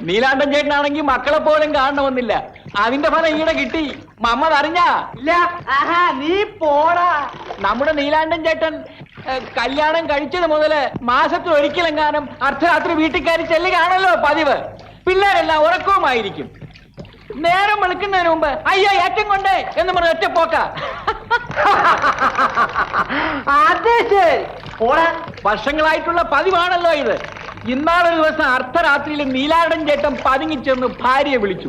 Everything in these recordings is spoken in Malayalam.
നീലാണ്ടൻ ചേട്ടനാണെങ്കിൽ മക്കളെ പോലും കാണണമെന്നില്ല. അതിന്റെ ഫലം ഈടെ കിട്ടി. മമ്മത് അറിഞ്ഞാ? ഇല്ല. നീ പോടാ. നമ്മുടെ നീലാണ്ടൻ ചേട്ടൻ കല്യാണം കഴിച്ചത് മുതൽ മാസത്തിൽ ഒരിക്കലെങ്ങാനും അർദ്ധരാത്രി വീട്ടിൽ കയറി ചെല്ലുകയാണല്ലോ പതിവ്. പിള്ളേരെല്ലാം ഉറക്കവുമായിരിക്കും. നേരം വെളുക്കുന്നതിന് മുമ്പ് അയ്യോ ഏറ്റം കൊണ്ടേ എന്ന് പറഞ്ഞ ഒറ്റ പോക്ക. അത് ശരി. പോടാ. വർഷങ്ങളായിട്ടുള്ള പതിവാണല്ലോ ഇത്. ഇന്നാളൊരു ദിവസം അർദ്ധരാത്രിയിൽ നീലാടൻ ചേട്ടൻ പതുങ്ങി ചെന്ന് ഭാര്യയെ വിളിച്ചു.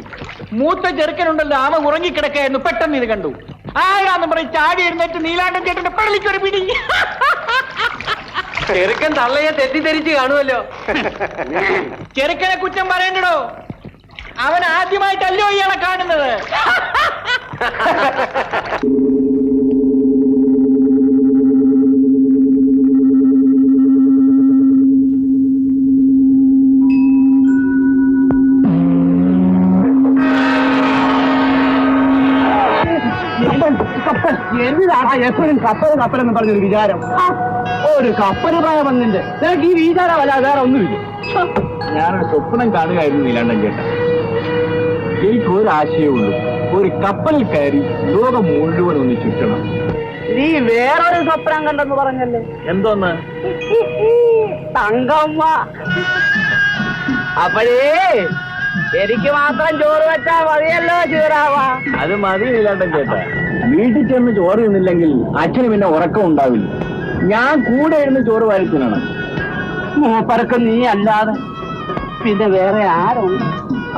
മൂത്ത ചെറുക്കനുണ്ടല്ലോ അവൻ ഉറങ്ങിക്കിടക്കായിരുന്നു പെട്ടെന്ന് ഇത് കണ്ടു. ആരാന്ന് പറയും ചാടി എഴുന്നേറ്റ് നീലാടൻ ചേട്ടന്റെ പള്ളിക്കൊരു പിടി. ചെറുക്കൻ തള്ളയെ തെറ്റിദ്ധരിച്ച് കാണുമല്ലോ. ചെറുക്കനെ കുറ്റം പറയണ്ടോ അവൻ ആദ്യമായിട്ടല്ലോ ഇയാളെ കാണുന്നത്. എന്തിനാടാ എപ്പോഴും കപ്പൽ കപ്പൽ എന്ന് പറഞ്ഞൊരു വിചാരം? ഒരു കപ്പൽ പ്രായം വന്നിട്ട് നിനക്ക് ഈ വിചാരമല്ല വേറെ ഒന്നുമില്ല. ഞാനൊരു സ്വപ്നം കാണുകയായിരുന്നു നീലാണ്ടൻ ചേട്ടൻ. എനിക്ക് ഒരു ആശയമുള്ളൂ ഒരു കപ്പലിൽ കയറി ലോകം മുഴുവൻ ഒന്ന് ചുറ്റണം. നീ വേറൊരു സ്വപ്നം കണ്ടെന്ന് പറഞ്ഞല്ലേ? എന്തോന്ന്? തങ്കമ്മ. അപ്പോഴേ എനിക്ക് മാത്രം ചോറ് വെച്ചാൽ മതിയല്ലോ ചീറാവ അത് മതി നീലാണ്ടൻ ചേട്ടാ. വീട്ടിൽ ചെന്ന് ചോറ് തിന്നില്ലെങ്കിൽ അച്ഛന് പിന്നെ ഉറക്കം ഉണ്ടാവില്ല. ഞാൻ കൂടെ ഇരുന്ന് ചോറ് വാരിത്തിനാണ് മൂപ്പറക്കം നീ അല്ലാതെ പിന്നെ വേറെ ആരുണ്ട്?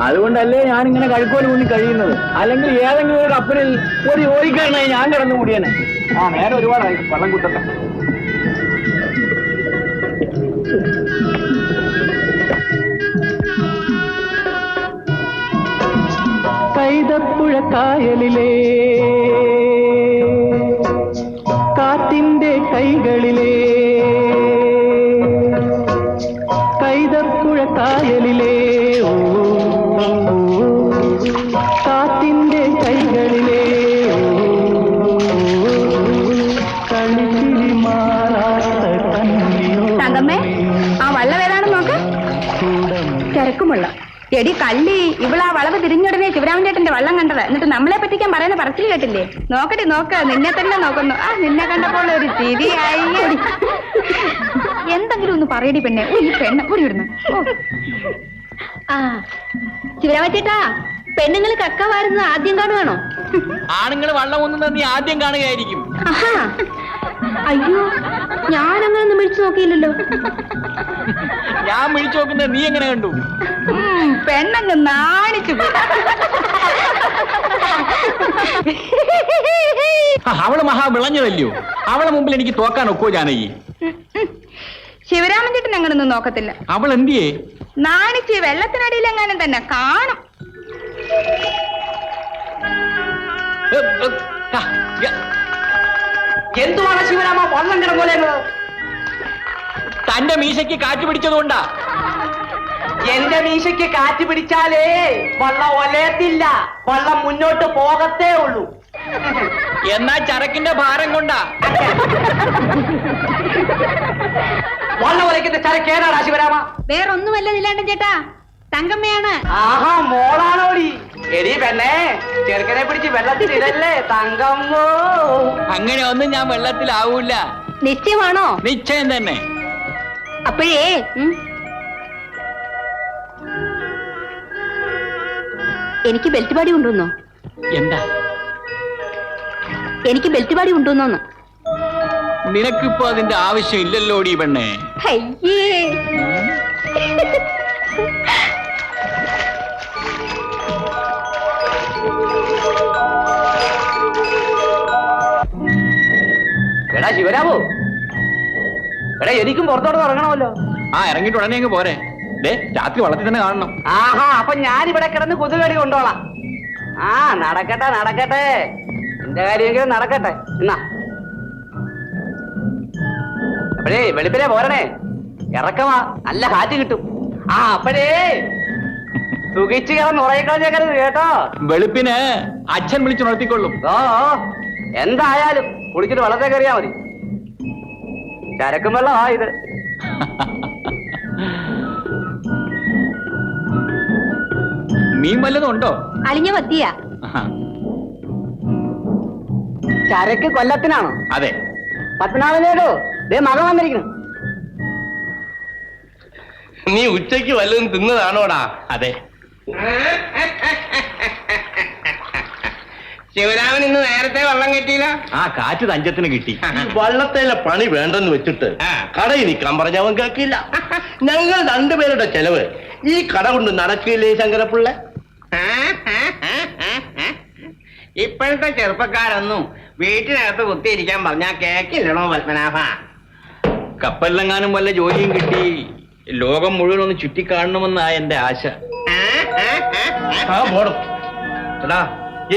അതുകൊണ്ടല്ലേ ഞാൻ ഇങ്ങനെ കഴുക്കോൽ കൂടി കഴിയുന്നത്. അല്ലെങ്കിൽ ഏതെങ്കിലും ഒരു കപ്പലിൽ ഒരു ഓടിക്കാരനായി ഞാൻ കിടന്നു കൂടിയാണ് ആ നേരെ ഒരുപാടായി. വെള്ളം കുത്തട്ടെ. കൈതപ്പുഴ കായലിലെ കാറ്റിന്റെ കൈകളിലെ. കൈതപ്പുഴ കായലിലെ ഓ, കാറ്റിന്റെ കൈകളിലെ. തങ്കമ്മേ ആ വള്ളം ഏതാണെന്ന് നോക്ക് തിരക്കുമുള്ള എടി കള്ളി ഇവളാ വളവ് തിരിഞ്ഞുടനെ ശിവരാമൻ ചേട്ടന്റെ വള്ളം കണ്ടത്. എന്നിട്ട് നമ്മളെ പറ്റിക്കാൻ പറയുന്ന പറച്ചിൽ കേട്ടില്ലേ? നോക്കട്ടെ നോക്ക്. നിന്നെ തന്നെ നോക്കുന്നു. ആ നിന്നെ കണ്ടപ്പോൾ ഒരു ചിരിയായി. എന്തെങ്കിലും ഒന്ന് പറയടി പെണ്ണെ. ഓ, ഈ പെണ്ണ. കൂടി വിടുന്നു ആ ശിവരാമൻ ചേട്ടാ പെണ്ണുങ്ങൾ കക്ക വാരുന്നത് ആദ്യം കാണുകയാണോ ആണുങ്ങൾ വള്ളം ഒന്നും നീ ആദ്യം കാണുകയായിരിക്കും. അയ്യോ ഞാൻ അങ്ങനെ ഒന്നും വിളിച്ചു നോക്കിയില്ലല്ലോ. ഞാൻ വിളിച്ചു നോക്കുന്നത് നീ എങ്ങനെ കണ്ടു? പെണ്ണങ്ങ് നാണിച്ചു അവൾ മഹാ വിളഞ്ഞതല്ലയോ അവളെ മുമ്പിൽ എനിക്ക് തോക്കാൻ ഒക്കോ ജാനകി? ശിവരാമൻ ചേട്ടൻ അങ്ങനൊന്നും നോക്കത്തില്ല. അവൾ എന്തിയേ? നാണിച്ച് വെള്ളത്തിനടിയിൽ എങ്ങാനും തന്നെ കാണും. എന്തുവാണ് ശിവരാമ വള്ളം കിടപോലെ തന്റെ മീശയ്ക്ക് കാറ്റ് പിടിച്ചതുകൊണ്ടാ. എന്റെ മീശയ്ക്ക് കാറ്റ് പിടിച്ചാലേ വള്ളം ഒലയത്തില്ല. വള്ളം മുന്നോട്ട് പോകത്തേ ഉള്ളൂ. എന്നാ ചരക്കിന്റെ ഭാരം കൊണ്ടാ? വള്ളം ഒലയ്ക്കുന്ന ചരക്ക് ചരക്കേടാടാ ശിവരാമ വേറൊന്നുമല്ല നിലാണ്ടൻ ചേട്ടാ. തങ്കമ്മയാണ്. ആഹാ മോളാണോടി. എടി പെണ്ണേ ചെറുക്കനെ പിടിച്ച് വെള്ളത്തിൽ ഇടല്ലേ തങ്കമ്മോ? അങ്ങനെ ഒന്നും ഞാൻ വെള്ളത്തിലാവൂല. നിശ്ചയമാണോ? നിശ്ചയം തന്നെ. അപ്പോഴേ എനിക്ക് ബെൽറ്റ് പാടി കൊണ്ടുവന്നോ? എന്താ? എനിക്ക് ബെൽറ്റ് പാടി കൊണ്ടുവന്നോന്ന്. നിനക്കിപ്പോ അതിന്റെ ആവശ്യം ഇല്ലല്ലോടി പെണ്ണേ. അയ്യേ. എടാ ശിവരാമോ. എടാ എനിക്കും പുറത്തോട്ട് ഇറങ്ങണമല്ലോ. ആ ഇറങ്ങിയിട്ട് ഉടനെ അങ്ങ് പോരെ. രാത്രി വളർത്തി തന്നെ കാണണം. ആഹാ അപ്പൊ ഞാനിവിടെ കിടന്ന് കൊതുകടി കൊണ്ടോളാം. ആ നടക്കട്ടെ നടക്കട്ടെ. എന്റെ കാര്യമെങ്കിലും നടക്കട്ടെ. എന്നാ. അപ്പഴേ വെളുപ്പിലെ പോരണേ. ഇറക്കമാ. നല്ല കാറ്റ് കിട്ടും. ആ അപ്പഴേ. സുഖിച്ച് കിടന്ന് ഉറയിക്കളഞ്ഞേക്കരുത് കേട്ടോ. വെളുപ്പിന് അച്ഛൻ വിളിച്ചുണർത്തിക്കൊള്ളും ഓ ഓ, എന്തായാലും കുളിച്ചിട്ട് വളരെ കയറിയാ മതി. ചരക്കും വെള്ളമാ ഇത്. മീൻ വല്ലതും ഉണ്ടോ? അലിഞ്ഞ മത്തിയാ. ചരക്ക് കൊല്ലത്തിനാണോ? അതെ. പത്തനാളിലേടോ ദേ മകൻ വന്നിരിക്കുന്നു. നീ ഉച്ചയ്ക്ക് വല്ലതും തിന്നതാണോടാ? അതെ. ശിവരാമൻ ഇന്ന് നേരത്തെ വള്ളം കെട്ടിയില്ല? ആ കാറ്റ് തഞ്ചത്തിന് കിട്ടി. വള്ളത്തേലെ പണി വേണ്ടെന്ന് വെച്ചിട്ട് കടയിൽ നിൽക്കാൻ പറഞ്ഞവൻ കേൾക്കില്ല. ഞങ്ങൾ രണ്ടുപേരുടെ ചെലവ് ഈ കട കൊണ്ട് നടക്കില്ലേ ശങ്കരപ്പിള്ള? ഇപ്പോഴത്തെ ചെറുപ്പക്കാരൊന്നും വീട്ടിനകത്ത് കുത്തിയിരിക്കാൻ പറഞ്ഞാൽ കേക്കില്ലണോ പത്മനാഭ. കപ്പലിലെങ്ങാനും വല്ല ജോലിയും കിട്ടി. ലോകം മുഴുവൻ ഒന്ന് ചുറ്റിക്കാണണമെന്നാ എന്റെ ആശ. ആ പോടും എടാ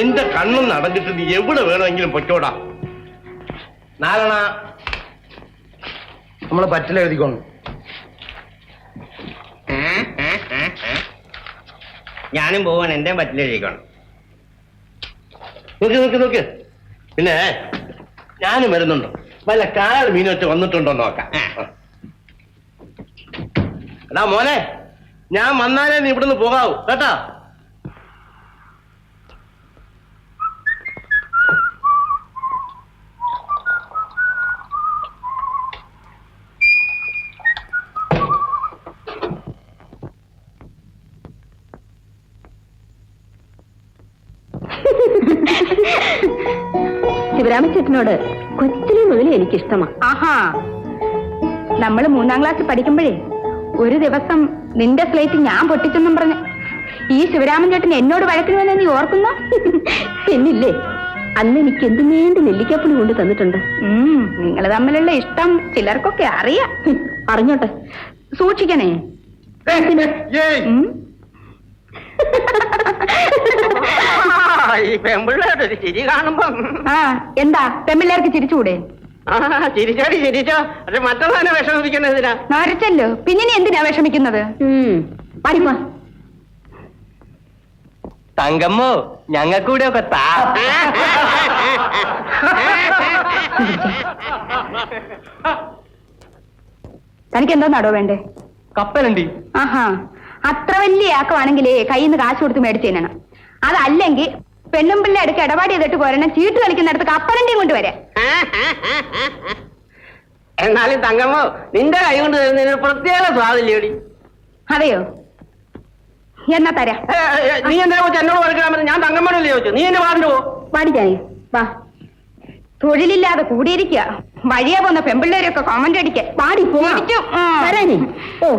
എന്റെ കണ്ണും നടന്നിട്ട് നീ എവിടെ വേണമെങ്കിലും പൊറ്റോടാ നാരണ നമ്മളെ പറ്റിലെഴുതിക്കോണം ഞാനും പോവാൻ എന്റെ പറ്റിലേക്കാണ് നോക്കി നോക്കി നോക്കി. പിന്നെ ഞാനും വരുന്നുണ്ട്? വല്ല കാൽ മീനൊറ്റ വന്നിട്ടുണ്ടോ നോക്കാം. എടാ മോനെ ഞാൻ വന്നാലേ നീ ഇവിടുന്ന് പോകാവൂ. കേട്ടാ? ശിവരാമചേട്ടനോട് കൊച്ചിലെ മുതൽ എനിക്കിഷ്ടമാ. ആഹാ. നമ്മൾ മൂന്നാം ക്ലാസ് പഠിക്കുമ്പോഴേ ഒരു ദിവസം നിന്റെ സ്ലേറ്റ് ഞാൻ പൊട്ടിച്ചെന്നും പറഞ്ഞ് ഈ ശിവരാമൻ ചേട്ടൻ എന്നോട് വഴക്കിന് വന്നെ നീ ഓർക്കുന്നു? എന്നില്ലേ? അന്ന് എനിക്ക് എന്ത് നീണ്ട് നെല്ലിക്കപ്പുളി കൊണ്ട് തന്നിട്ടുണ്ട്. നിങ്ങൾ തമ്മിലുള്ള ഇഷ്ടം ചിലർക്കൊക്കെ അറിയാം. അറിഞ്ഞോട്ടെ? സൂക്ഷിക്കണേ. ഈ പെമ്പിള്ളേരുടെ ഒരു ചിരി കാണുമ്പം. ആ എന്താ? പെമ്പിള്ളേർക്ക് ചിരിച്ചുകൂടെ ആ ചിരിച്ചോടി ചിരിച്ചോ. പക്ഷെ മറ്റൊന്നാണ് വിഷമിപ്പിക്കുന്നതിനാ നരച്ചല്ലോ. പിന്നെ നീ എന്തിനാ വിഷമിക്കുന്നത്? പാടിപ്പോ തങ്കമ്മോ ഞങ്ങൾക്കൂടെ ഒക്കെ താ. തനിക്ക് എന്താ നടോ വേണ്ടേ? കപ്പലുണ്ട്. ആഹാ. അത്ര വലിയ ആക്കമാണെങ്കിലേ കയ്യിൽ നിന്ന് കാശ് കൊടുത്ത് മേടിച്ചു തിന്നണം അതല്ലെങ്കിൽ പെണ്ണും പിള്ളേ അടുക്ക് ഇടപാട് ചെയ്തിട്ട് പോരണം ചീട്ട് കളിക്കുന്നിടത്ത് കപ്പലണ്ടിയും കൊണ്ടുവരെ. വരാം എന്നാലും തങ്കമ്മോ നിന്റെ കൈ കൊണ്ട് തരുന്നതിന് പ്രത്യേക സ്വാദില്ലേടി അതെയോ? എന്നാ തരാം. നീ എന്തിനാ എന്നോട് പഠിക്കാൻ ഞാൻ തങ്കമ്മനല്ലേ ചോദിച്ചു നീ എന്നെ പറഞ്ഞു പോ. പാടിക്കാനേ വാ. തൊഴിലില്ലാതെ കൂടിയിരിക്കുക. വഴിയെ പോന്ന പെമ്പിള്ളേരൊക്കെ കോമന്റ് അടിക്ക. പാടി പോരാനേ ഓ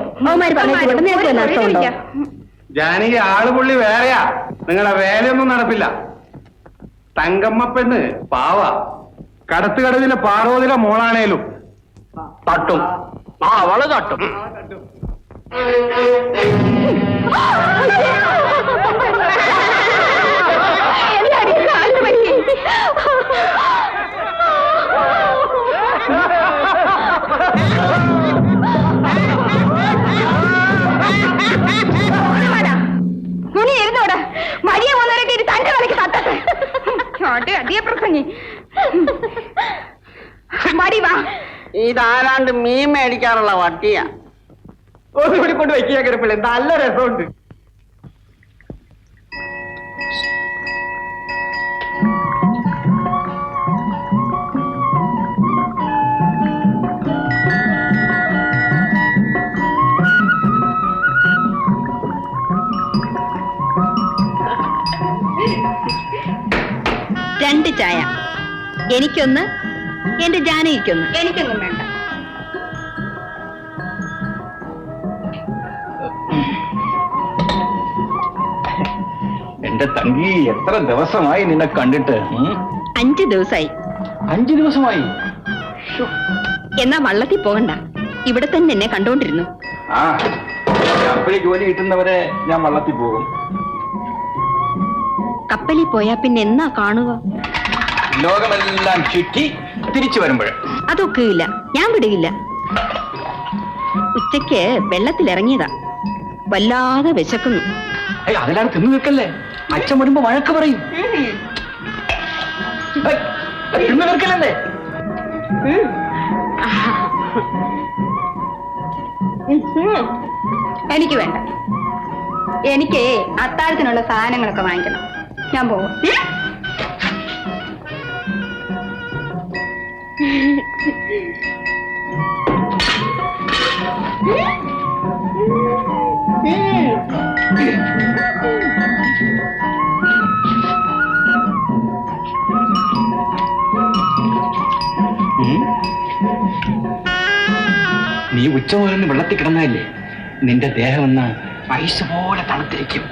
ജാനകി ആളുപുള്ളി വേറെയാ. നിങ്ങളെ വേലയൊന്നും നടപ്പില്ല. തങ്കമ്മ പെണ്ണ് പാവ. കടത്തുകടവിലെ പാർവതിലെ മോളാണേലും. തട്ടും. ആ അവൾ തട്ടും. മുനി ഇതാരാണ്ട് മീൻ മേടിക്കാറുള്ള വട്ടിയാ? ഒന്നുകൂടി കൊണ്ട് വെക്കുക കിടപ്പില്ല. നല്ല രസമുണ്ട്. രണ്ട് ചായ. എനിക്കൊന്ന് എന്റെ ജാനകിക്കൊന്ന്. എനിക്കൊന്നും വേണ്ട. എന്റെ തങ്കി എത്ര ദിവസമായി നിന്നെ കണ്ടിട്ട്? അഞ്ചു ദിവസമായി അഞ്ചു ദിവസമായി? എന്നാ വള്ളത്തിൽ പോകണ്ട. ഇവിടെ തന്നെ എന്നെ കണ്ടോണ്ടിരുന്നു. ആ അപ്പഴേ ജോലി കിട്ടുന്നവരെ ഞാൻ വള്ളത്തിൽ പോകും. കപ്പലിൽ പോയാ പിന്നെ എന്നാ കാണുക? ലോകമെല്ലാം ചുറ്റി തിരിച്ചു വരുമ്പോൾ. അതൊക്കെ ഇല്ല ഞാൻ വിടുകില്ല ഉച്ചയ്ക്ക് വെള്ളത്തിലിറങ്ങിയതാ. വല്ലാതെ വിശക്കുന്നു. അതിലാണ് തിന്നു നിൽക്കല്ലേ അച്ഛൻ വരുമ്പോ വഴക്ക് പറയും. തിന്നു നിൽക്കല്ലേ എനിക്ക് വേണ്ട. എനിക്ക് അത്താഴത്തിനുള്ള സാധനങ്ങളൊക്കെ വാങ്ങിക്കണം. ഞാൻ പോവാം. നീ ഉച്ചമുതലിന് വെള്ളത്തിൽ കിടന്നതല്ലേ നിന്റെ ദേഹം എന്ന ഐസ് പോലെ തണുത്തിരിക്കും.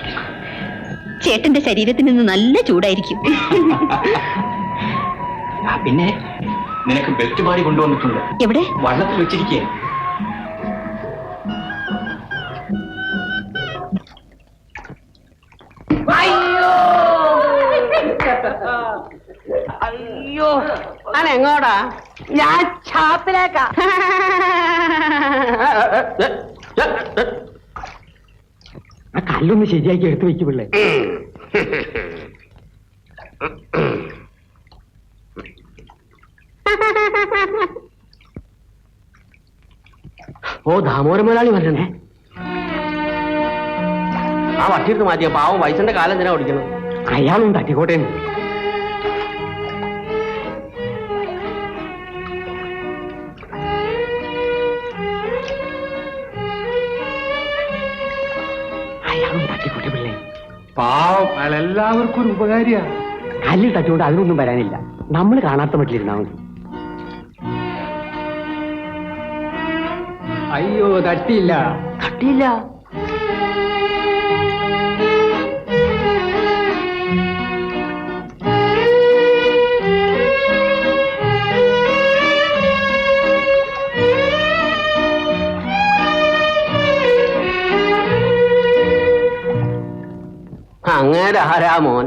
ചേട്ടന്റെ ശരീരത്തിൽ നിന്ന് നല്ല ചൂടായിരിക്കും. പിന്നെ? നിനക്ക് ബെൽറ്റ് മാറി കൊണ്ടുവന്നിട്ടുണ്ട്. എവിടെ? വള്ളത്തിൽ വെച്ചിരിക്കുക അയ്യോ. ഞാൻ എങ്ങോടാ ഞാൻ ഷാപ്പിലേക്കാ ആ കല്ലൊന്ന് ശരിയാക്കി എടുത്തു വെക്ക് ഓ ദാമോര മുതലാളി വരണേ ആ വട്ടിയിട്ട് മാറ്റിയ പാവം വയസ്സിന്റെ കാലം എന്തിനാ ഓടിക്കണം അയാളും തട്ടിക്കോട്ടെ അയാളും തട്ടിക്കോട്ടെ പിള്ളേ. പാവം അയാൾ എല്ലാവർക്കും ഒരു ഉപകാരിയാ കല്ലിൽ തട്ടിക്കൊണ്ട് അതിനൊന്നും വരാനില്ല. നമ്മൾ കാണാത്ത മട്ടിലിരുന്നാ മതി. അയ്യോ തട്ടിയില്ല തട്ടിയില്ല അങ്ങനെ ആരാ മോൻ.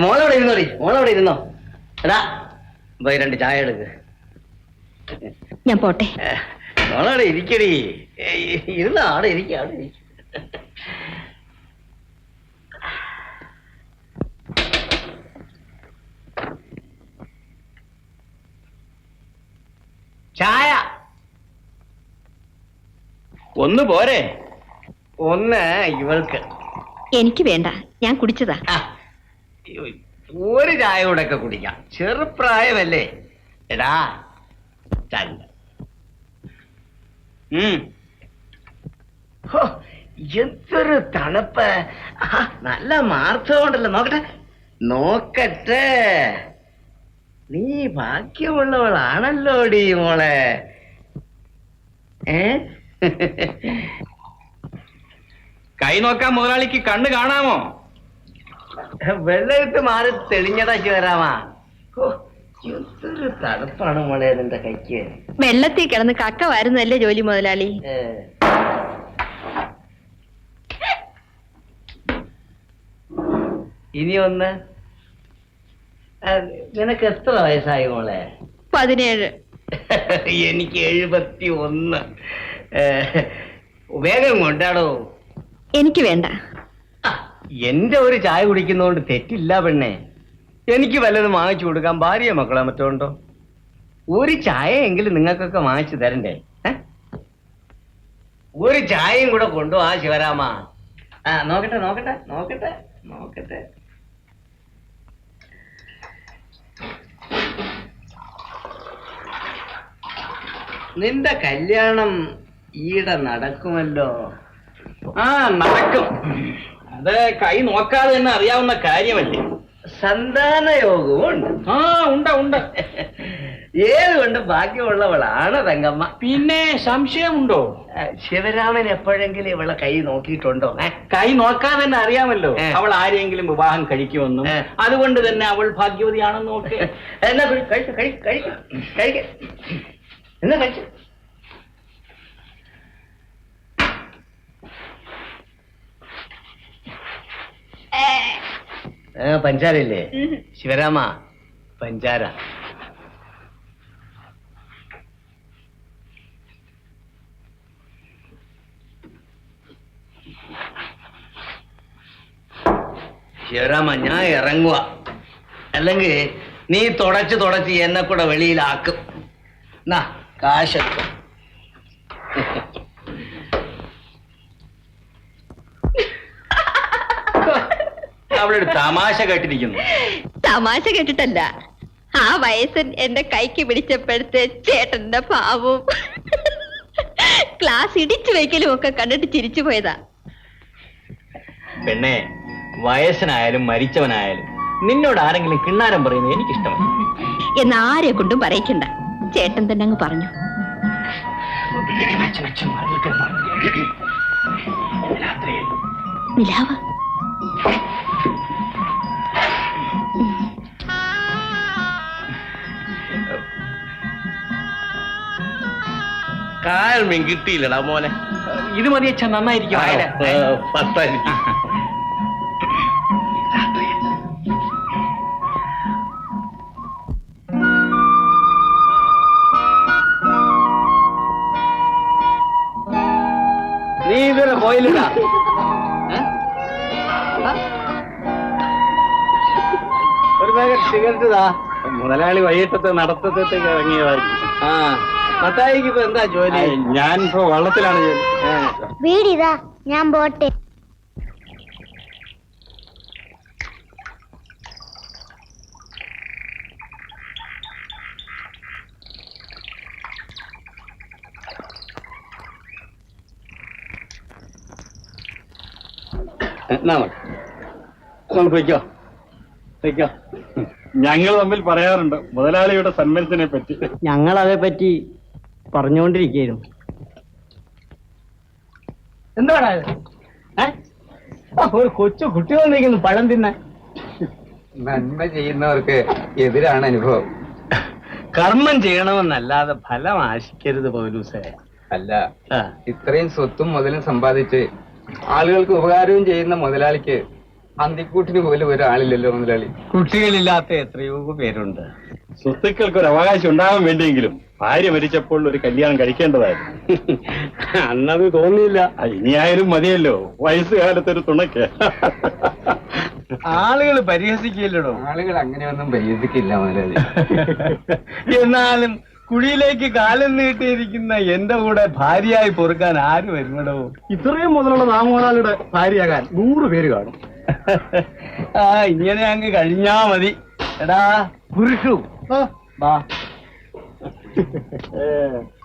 മോളവിടെ ഇരുന്നോടി മോളവിടെ ഇരുന്നോ? എടാ പോയി രണ്ട് ചായ എടുക്ക്. ഞാൻ പോട്ടെ. മോളവിടെ ഇരിക്കടി. ഇരുന്ന ഇരുന്നോ? അവിടെ ഇരിക്ക അവിടെ ഇരിക്ക. ചായ. ഒന്ന് പോരെ. ഒന്ന് ഇവൾക്ക്. എനിക്ക് വേണ്ട. ഞാൻ കുടിച്ചതാ. ആ, ഒരു ചായ കൂടെ ഒക്കെ കുടിക്കാം. ചെറുപ്രായമല്ലേ? എടാ ചല്ല എന്തൊരു തണുപ്പ്. നല്ല മാർത്തമുണ്ടല്ലോ നോക്കട്ടെ. നോക്കട്ടെ. നീ ഭാഗ്യമുള്ളവളാണല്ലോടി മോളെ. ഏ? കൈ നോക്കാൻ മുതലാളിക്ക് കണ്ണ് കാണാമോ? വെള്ളയിട്ട് മാറി തെളിഞ്ഞതാക്കി വരാമാ എന്തൊരു തണുപ്പാണ് മോളെ അതിന്റെ കൈക്ക്. വെള്ളത്തിൽ കിടന്ന് കക്ക വരുന്നല്ലേ ജോലി മുതലാളി? ഇനി ഒന്ന് നിനക്ക് എത്ര വയസ്സായി മോളെ? പതിനേഴ്. എനിക്ക് എഴുപത്തി ഒന്ന് വേഗം കൊണ്ടാടോ. എനിക്ക് വേണ്ട. എന്റെ ഒരു ചായ കുടിക്കുന്നതുകൊണ്ട് തെറ്റില്ല പെണ്ണേ. എനിക്ക് വല്ലതും വാങ്ങിച്ചു കൊടുക്കാൻ ഭാര്യ മക്കളെ മറ്റോ ഉണ്ടോ ഒരു ചായ എങ്കിലും നിങ്ങൾക്കൊക്കെ വാങ്ങിച്ചു തരണ്ടേ? ഒരു ചായയും കൂടെ കൊണ്ടുപോവാ ശിവരാമ. ആ നോക്കട്ടെ നോക്കട്ടെ നോക്കട്ടെ നോക്കട്ടെ. നിന്റെ കല്യാണം ഈടെ നടക്കുമല്ലോ? ആ നടക്കും. അത് കൈ നോക്കാതെ തന്നെ അറിയാവുന്ന കാര്യമല്ലേ? സന്താന യോഗവും ഉണ്ട് ആ ഉണ്ട് ഉണ്ട്. ഏതുകൊണ്ട് ഭാഗ്യമുള്ളവളാണ് തങ്കമ്മ? പിന്നെ സംശയമുണ്ടോ? ശിവരാമൻ എപ്പോഴെങ്കിലും ഇവളെ കൈ നോക്കിയിട്ടുണ്ടോ? കൈ നോക്കാതെ തന്നെ അറിയാമല്ലോ. അവൾ ആരെങ്കിലും വിവാഹം കഴിക്കുമെന്നും. അതുകൊണ്ട് തന്നെ അവൾ ഭാഗ്യവതിയാണെന്നും ഒക്കെ. എന്നാ കഴിച്ചു കഴിച്ചു കഴിച്ചു കഴിക്കാം കഴിക്ക്. എന്നാ കഴിച്ചു? പഞ്ചാര ഇല്ലേ ശിവരാമ പഞ്ചാര. ശിവരാമ ഞാൻ ഇറങ്ങുക അല്ലെങ്കിൽ നീ തുടച്ച് തുടച്ച് എന്നെ കൂടെ വെളിയിലാക്കും. നാ കാശെടുക്കും അവിടെ ഒരു തമാശ കേട്ടിരിക്കുന്നു. തമാശ കേട്ടിട്ടല്ല. ആ വയസ്സൻ എന്റെ കൈക്ക് പിടിച്ചപ്പോഴത്തെ ചേട്ടന്റെ പാവവും ക്ലാസ് ഇടിച്ചു വയ്ക്കലും ഒക്കെ കണ്ടിട്ട് ചിരിച്ചു പോയതാ. പെണ്ണെ വയസ്സനായാലും മരിച്ചവനായാലും നിന്നോട് ആരെങ്കിലും കിണ്ണാരം പറയുന്നത് എനിക്കിഷ്ടമല്ല. എന്ന് ആരെ കൊണ്ടും പറയിക്കണ്ട. ചേട്ടൻ തന്നെ അങ്ങ് പറഞ്ഞു. നിലാവ്. കാൽ മീൻ കിട്ടിയില്ലടാ മോനെ. ഇത് മതി അച്ഛാ നന്നായിരിക്കും. ഏ, പത്തായിരിക്കും. നീ ഇതുവരെ പോയില്ലടാ. ഒരു പാക്കറ്റ് സിഗരറ്റ് താ മുതലാളി വൈകിട്ടത്തെ നടത്തത്തേക്ക് ഇറങ്ങിയതായിരിക്കും. ആ. മത്തായിക്ക് ഇപ്പൊ എന്താ ജോലി? ഞാൻ ഇപ്പൊ വള്ളത്തിലാണ് ജോലി. വീടിതാ ഞാൻ പോട്ടെ. എന്നാ മതി. നമുക്ക് വയ്ക്കോ വയ്ക്കോ ഞങ്ങൾ തമ്മിൽ പറയാറുണ്ട് മുതലാളിയുടെ സന്മനത്തിനെ പറ്റി. ഞങ്ങൾ പറ്റി പറഞ്ഞുകൊണ്ടിരിക്കുന്നു എന്താണ് ഒരു കൊച്ചു കുട്ടി വന്നിരിക്കുന്നു പഴം തിന്നാൻ. നന്മ ചെയ്യുന്നവർക്ക് എതിരാണ് അനുഭവം. കർമ്മം ചെയ്യണമെന്നല്ലാതെ ഫലം ആശിക്കരുത് പൗലൂസേ. അല്ല ഇത്രയും സ്വത്തും മുതലും സമ്പാദിച്ച് ആളുകൾക്ക് ഉപകാരവും ചെയ്യുന്ന മുതലാളിക്ക് അന്തിക്കൂട്ടിന് പോലും ഒരാളില്ലല്ലോ മുതലാളി. കുട്ടികളില്ലാത്ത എത്രയോ പേരുണ്ട്. സ്വത്തുക്കൾക്ക് ഒരു അവകാശം ഉണ്ടാകാൻ വേണ്ടിയെങ്കിലും ഭാര്യ മരിച്ചപ്പോൾ ഒരു കല്യാണം കഴിക്കേണ്ടതായിരുന്നു. അന്നത് തോന്നിയില്ല. ഇനിയായാലും മതിയല്ലോ. വയസ്സുകാലത്ത് ഒരു തുണയ്ക്ക് ആളുകൾ പരിഹസിക്കില്ലടോ. ആളുകൾ അങ്ങനെയൊന്നും പരിഹസിക്കില്ല എന്നാലും കുഴിയിലേക്ക് കാലം നീട്ടിയിരിക്കുന്ന എന്റെ കൂടെ ഭാര്യയായി പൊറുക്കാൻ ആര് വരുന്നടോ? ഇത്രയും മുതലുള്ള നാമോനാളുടെ ഭാര്യയാകാൻ നൂറ് പേര് കാണും. ആ ഇങ്ങനെ അങ്ങ് കഴിഞ്ഞാ മതി. എടാ പുരുഷു വാ ഏ,